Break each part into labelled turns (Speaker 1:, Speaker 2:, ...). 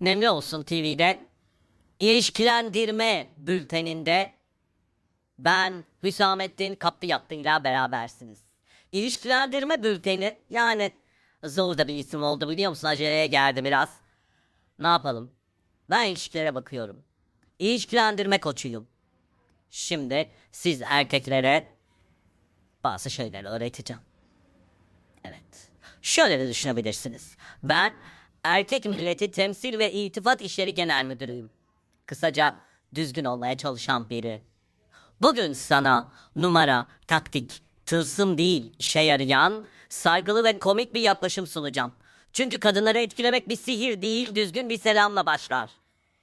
Speaker 1: Nemli olsun TV'de ilişkilendirme bülteninde ben Hüsamettin Kaplıyatı'yla berabersiniz. İlişkilendirme bülteni yani zor da bir isim oldu biliyor musun? Aceleye geldi biraz. Ne yapalım? Ben ilişkilere bakıyorum. İlişkilendirme koçuyum. Şimdi siz erkeklere bazı şeyler öğreteceğim. Evet. Şöyle de düşünebilirsiniz. Ben erkek milleti temsil ve iltifat işleri genel müdürüyüm. Kısaca düzgün olmaya çalışan biri. Bugün sana numara, taktik, tılsım değil işe yarayan saygılı ve komik bir yaklaşım sunacağım. Çünkü kadınları etkilemek bir sihir değil düzgün bir selamla başlar.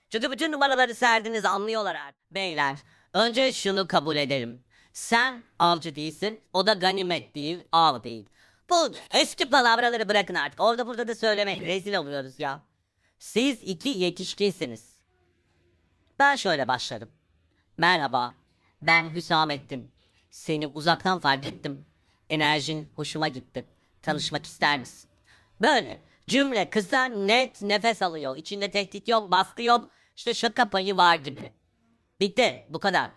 Speaker 1: Çünkü bütün numaraları serdiniz anlıyorlar artık. Beyler önce şunu kabul edelim. Sen avcı değilsin o da ganimet değil av değil. Bu eski palavraları bırakın artık. Orada burada da söylemeyin. Rezil oluyoruz ya. Siz iki yetişkinsiniz. Ben şöyle başlarım. Merhaba, ben Hüsamettin. Seni uzaktan fark ettim. Enerjin hoşuma gitti. Tanışmak ister misin? Böyle cümle kısa net nefes alıyor. İçinde tehdit yok, baskı yok. İşte şaka payı var gibi. Bitti, bu kadar.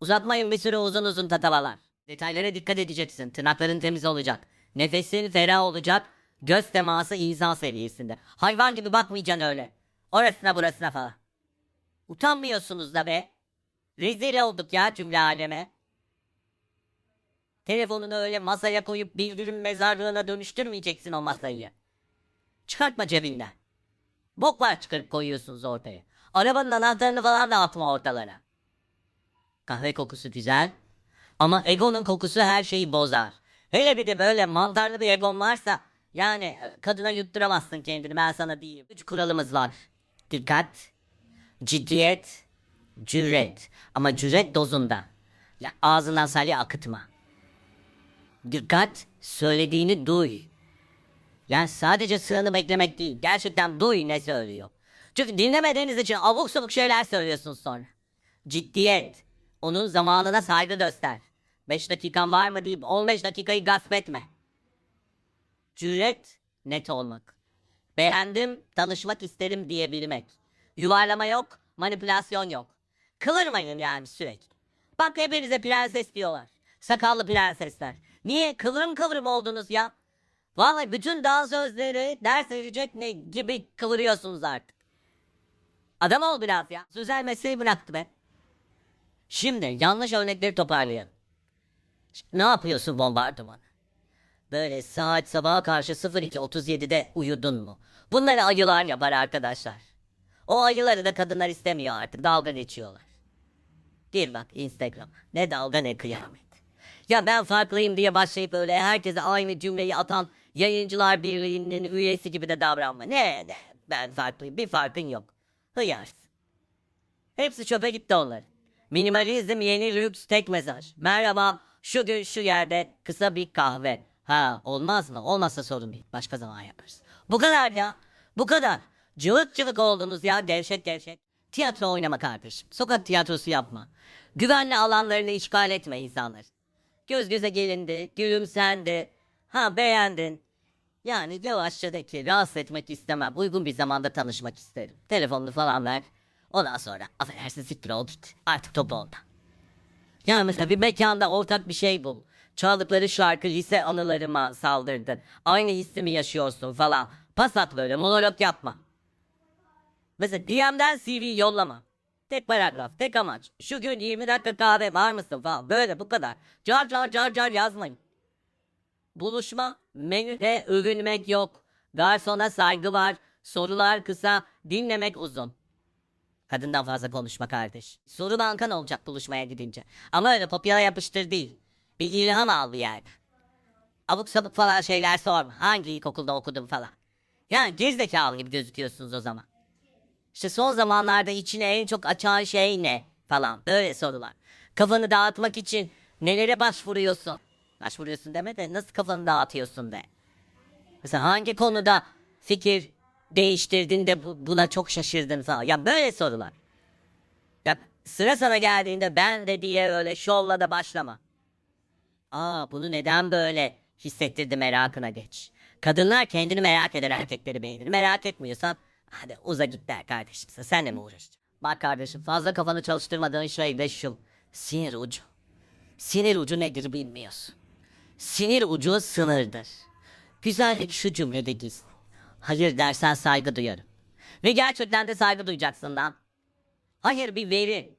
Speaker 1: Uzatmayın bir sürü uzun uzun tatavalar. Detaylara dikkat edeceksin. Tırnakların temiz olacak. Nefesin ferah olacak. Göz teması izah seviyesinde. Hayvan gibi bakmayacaksın öyle. Orasına burasına falan. Utanmıyorsunuz da be. Rezil olduk ya cümle aleme. Telefonunu öyle masaya koyup bildirim mezarlığına dönüştürmeyeceksin o masayı. Çıkartma cebinden. Boklar çıkarıp koyuyorsunuz ortaya. Arabanın anahtarını falan da atma ortalara. Kahve kokusu güzel. Ama egonun kokusu her şeyi bozar. Hele bir de böyle mantarlı bir egon varsa yani e, kadına yutturamazsın kendini ben sana diyeyim. Üç kuralımız var. Dikkat, ciddiyet, cüret. Ama cüret dozunda. Ya ağzından salya akıtma. Dikkat, söylediğini duy. Yani sadece sıranı beklemek değil. Gerçekten duy ne söylüyor. Çünkü dinlemediğiniz için abuk sabuk şeyler söylüyorsunuz sonra. Ciddiyet. Onun zamanına saygı göster. 5 dakikan var mı deyip 15 dakikayı gasp etme. Cüret net olmak. Beğendim, tanışmak isterim diyebilmek. Yuvarlama yok, manipülasyon yok. Kıvırmayın yani sürekli. Bak hepinize prenses diyorlar. Sakallı prensesler. Niye kıvrım kıvrım oldunuz ya? Vallahi bütün dans sözleri ders verecek ne gibi kıvırıyorsunuz artık. Adam ol biraz ya. Sözel mesleği bıraktı be. Şimdi yanlış örnekleri toparlayalım. Ne yapıyorsun bombardıman? Böyle saat sabaha karşı 02.37'de uyudun mu? Bunları ayılar yapar arkadaşlar. O ayıları da kadınlar istemiyor artık. Dalga geçiyorlar. Gir bak Instagram. Ne dalga ne kıyamet. Ya ben farklıyım diye başlayıp öyle herkese aynı cümleyi atan yayıncılar birliğinin üyesi gibi de davranma. Ne ne ben farklıyım bir farkın yok. Hıyarsın. Hepsi çöpe gitti onlar. Minimalizm yeni lüks tek mesaj. Merhaba şu gün şu yerde kısa bir kahve. Ha olmaz mı? Olmazsa sorun değil. Başka zaman yaparız. Bu kadar ya. Bu kadar. Cıvık cıvık oldunuz ya gevşek gevşek. Tiyatro oynama kardeşim. Sokak tiyatrosu yapma. Güvenli alanlarını işgal etme insanlar. Göz göze gelindi, gülümsendi. Ha beğendin. Yani yavaşça de ki rahatsız etmek istemem. Uygun bir zamanda tanışmak isterim. Telefonunu falan ver. Ondan sonra affedersin siktir ol. Artık topu ondan. Yani mesela bir mekanda ortak bir şey bul. Çaldıkları şarkı lise anılarıma saldırdın. Aynı hissi mi yaşıyorsun falan. Pas at böyle monolog yapma. Mesela DM'den CV yollama. Tek paragraf, tek amaç. Şu gün 20 dakika kahve var mısın falan. Böyle bu kadar. Car car car car yazmayın. Buluşma, menüde övünmek yok. Garsona saygı var. Sorular kısa, dinlemek uzun. Kadından fazla konuşma kardeş. Soru bankan olacak buluşmaya gidince. Ama öyle kopyala yapıştır değil. Bir ilham al bir. Abuk sabuk falan şeyler sorma. Hangi ilkokulda okudun falan. Yani gerizekalı gibi gözüküyorsunuz o zaman. İşte son zamanlarda içine en çok açan şey ne? Falan böyle sorular. Kafanı dağıtmak için nelere başvuruyorsun? Başvuruyorsun deme de nasıl kafanı dağıtıyorsun de. Mesela hangi konuda fikir değiştirdin de bu- buna çok şaşırdın falan. Ya böyle sorular. Ya sıra sana geldiğinde ben de diye öyle şovla da başlama. Aa bunu neden böyle hissettirdi merakına geç. Kadınlar kendini merak eder erkekleri beğenir. Merak etmiyorsan Hadi uza git der kardeşim. Sen senle mi uğraşacaksın? Bak kardeşim fazla kafanı çalıştırmadığın şey de şu. Sinir ucu. Sinir ucu nedir bilmiyorsun. Sinir ucu sınırdır. Güzellik şu cümlede gizli. Hayır dersen saygı duyarım. Ve gerçekten de saygı duyacaksın lan. Hayır bir veri.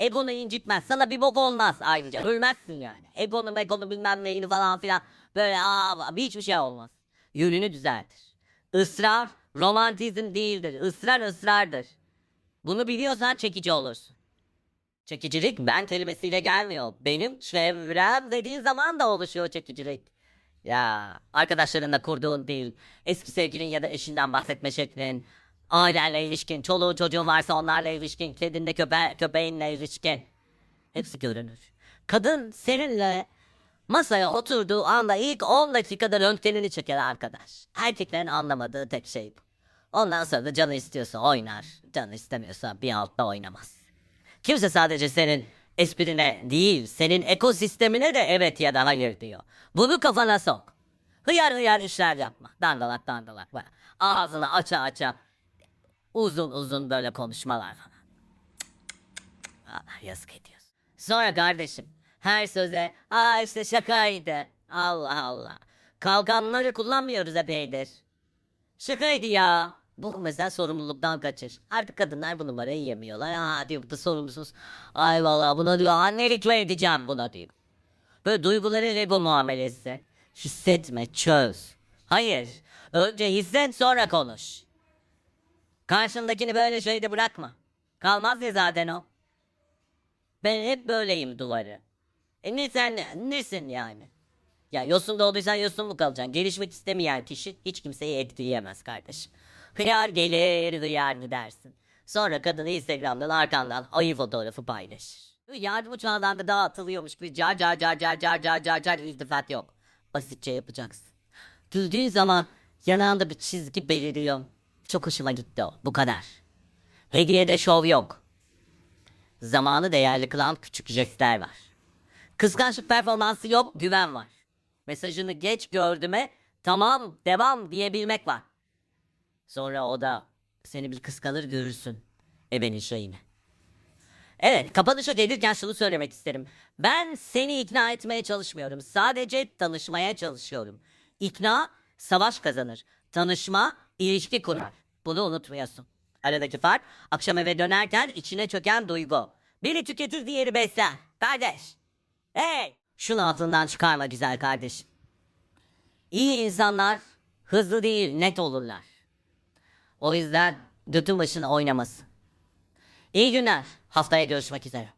Speaker 1: Egonu incitmez. Sana bir bok olmaz ayrıca. Ölmezsin yani. Egonu megonu bilmem neyini falan filan. Böyle aa, hiçbir şey olmaz. Yönünü düzeltir. Israr romantizm değildir. Israr ısrardır. Bunu biliyorsan çekici olursun. Çekicilik ben kelimesiyle gelmiyor. Benim çevrem dediğin zaman da oluşuyor çekicilik. Ya arkadaşlarınla kurduğun değil, eski sevgilin ya da eşinden bahsetme şeklin, ailenle ilişkin, çoluğun çocuğun varsa onlarla ilişkin, kedinle köpe köpeğinle ilişkin. Hepsi görünür. Kadın seninle masaya oturduğu anda ilk 10 dakikada röntgenini çeker arkadaş. Erkeklerin anlamadığı tek şey bu. Ondan sonra da canı istiyorsa oynar, canı istemiyorsa bir altta oynamaz. Kimse sadece senin esprine değil, senin ekosistemine de evet ya da hayır diyor. Bunu kafana sok. Hıyar hıyar işler yapma. Dandalak dandalak. Ağzını aça aça. Uzun uzun böyle konuşmalar falan. Ah, yazık ediyorsun. Sonra kardeşim her söze aa işte şakaydı. Allah Allah. Kalkanları kullanmıyoruz epeydir. Şakaydı ya. Bu mesela sorumluluktan kaçır. Artık kadınlar bu numarayı yemiyorlar. Aa diyor bu sorumsuz. Ay vallahi buna diyor annelik edeceğim buna diyor. Böyle duyguları ve bu muamelesi. Hissetme çöz. Hayır. Önce hisset sonra konuş. Karşındakini böyle şeyde bırakma. Kalmaz ya zaten o. Ben hep böyleyim duvarı. E ne sen nesin yani? Ya yosun dolduysan yosun mu kalacaksın? Gelişmek istemeyen kişi hiç kimseyi etkileyemez kardeşim. Hıyar gelir hıyar mı dersin. Sonra kadını Instagram'dan arkandan ayı fotoğrafı paylaşır. Yardım uçağından da dağıtılıyormuş bir car car car car car car car car iltifat yok. Basitçe yapacaksın. Güldüğün zaman yanağında bir çizgi beliriyor. Çok hoşuma gitti o. Bu kadar. Hediyede şov yok. Zamanı değerli kılan küçük jestler var. Kıskançlık performansı yok, güven var. Mesajını geç gördüme tamam devam diyebilmek var. Sonra o da seni bir kıskanır görürsün. Ebenin şeyini. Evet, kapanışa gelirken şunu söylemek isterim. Ben seni ikna etmeye çalışmıyorum. Sadece tanışmaya çalışıyorum. İkna savaş kazanır. Tanışma ilişki kurar. Bunu unutmuyorsun. Aradaki fark akşam eve dönerken içine çöken duygu. Biri tüketir diğeri besler. Kardeş. Hey! Şunu altından çıkarma güzel kardeşim. İyi insanlar hızlı değil net olurlar. O yüzden götün başına oynamasın. İyi günler. Haftaya görüşmek üzere.